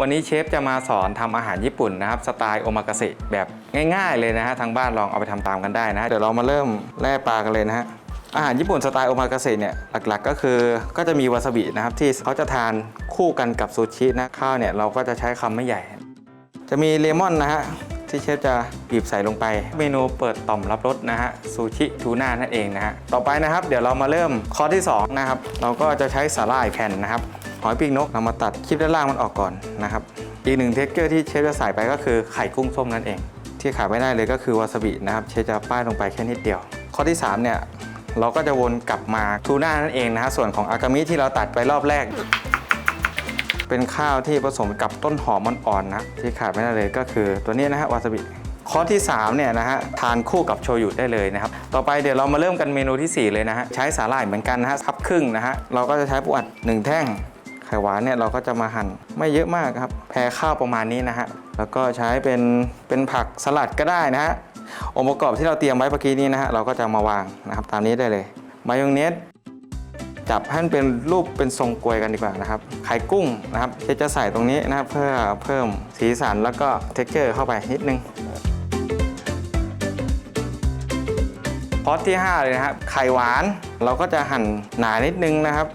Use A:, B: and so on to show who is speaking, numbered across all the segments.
A: วันนี้เชฟจะมาสอนทำอาหารญี่ปุ่นนะครับสไตล์โอมากาเสะแบบง่าย ๆ เลยนะฮะทางบ้านลองเอาไปทำตามกันได้นะฮะเดี๋ยวเรามาเริ่มแล่ปลากันเลยนะฮะอาหารญี่ปุ่นสไตล์โอมากาเสะเนี่ยหลักๆ ก็คือก็จะมีวาซาบินะครับที่เขาจะทานคู่กันกับซูชินะข้าวเนี่ยเราก็จะใช้คำไม่ใหญ่ จะมีเลมอนนะฮะที่เชฟจะบีบใส่ลงไป เมนูเปิดต่อมรับรสนะฮะซูชิทูน่านั่นเองนะฮะต่อไปนะครับ เดี๋ยวเรามาเริ่มคอที่สองนะครับเราก็จะใช้สาหร่ายแผ่นนะครับ หอยปีกนกเรามาตัดคลิปด้านล่างมันออกก่อนนะครับอีกหนึ่งเทคเกอร์ที่เชฟจะใส่ไปก็คือไข่กุ้งส้มนั่นเอง ที่ขาดไม่ได้เลยก็คือวาซาบินะครับเชฟจะป้ายลงไปแค่นิดเดียว ข้อที่สามเนี่ย เราก็จะวนกลับมาทูน่านั่นเองนะฮะส่วนของอากามิที่เราตัดไปรอบแรก เป็นข้าวที่ผสมกับต้นหอมอ่อนๆนะที่ขาดไม่ได้เลยก็คือตัวนี้นะฮะวาซาบิข้อที่3เนี่ยนะฮะทานคู่กับโชยุได้เลยนะครับ ต่อไปเดี๋ยวเรามาเริ่มกันเมนูทีสี่4 เลยนะฮะใช้สาหร่ายเหมือนกันนะฮะพับครึ่งนะฮะเราก็จะใช้ปูอัดหนึ่งแท่ง ไข่หวานเนี่ยเราก็จะมาหั่นไม่เยอะมากครับแผ่ข้าวประมาณนี้นะฮะ แล้วก็ใช้เป็นเป็นผักสลัดก็ได้นะฮะ องค์ประกอบที่เราเตรียมไว้เมื่อกี้นี้นะฮะ เราก็จะมาวางนะครับตามนี้ได้เลย มายองเนสจับให้มันเป็นรูปเป็นทรงกลวยกันดีกว่านะครับ ไข่กุ้งนะครับเชฟจะใส่ตรงนี้นะครับเพื่อเพิ่มสีสันแล้วก็เท็กเจอร์เข้าไปนิดนึงพอตที่ 5 เลยนะครับไข่หวานเราก็จะหั่นหนานิดนึงนะครับ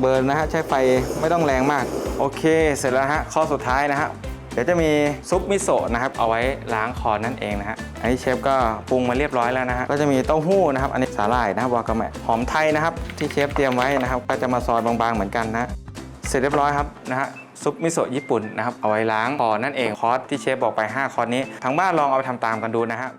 A: เบิร์นนะฮะใช้ไฟไม่ต้องแรงมาก โอเค เสร็จแล้วฮะข้อสุดท้ายนะฮะเดี๋ยวจะมีซุปมิโซะนะครับเอาไว้ล้างคอนั่นเองนะฮะอันนี้เชฟก็ปรุงมาเรียบร้อยแล้วนะฮะก็จะมีเต้าหู้นะครับอันนี้สาหร่ายนะครับวากาเมะหอมไทยนะครับที่เชฟเตรียมไว้นะครับก็จะมาซอยบางๆเหมือนกันนะเสร็จเรียบร้อยครับนะฮะซุปมิโซะญี่ปุ่นนะครับเอาไว้ล้างคอนั่นเองคอร์สที่เชฟบอกไป 5 คอร์สนี้ทางบ้านลองเอาไปทำตามกันดูนะฮะ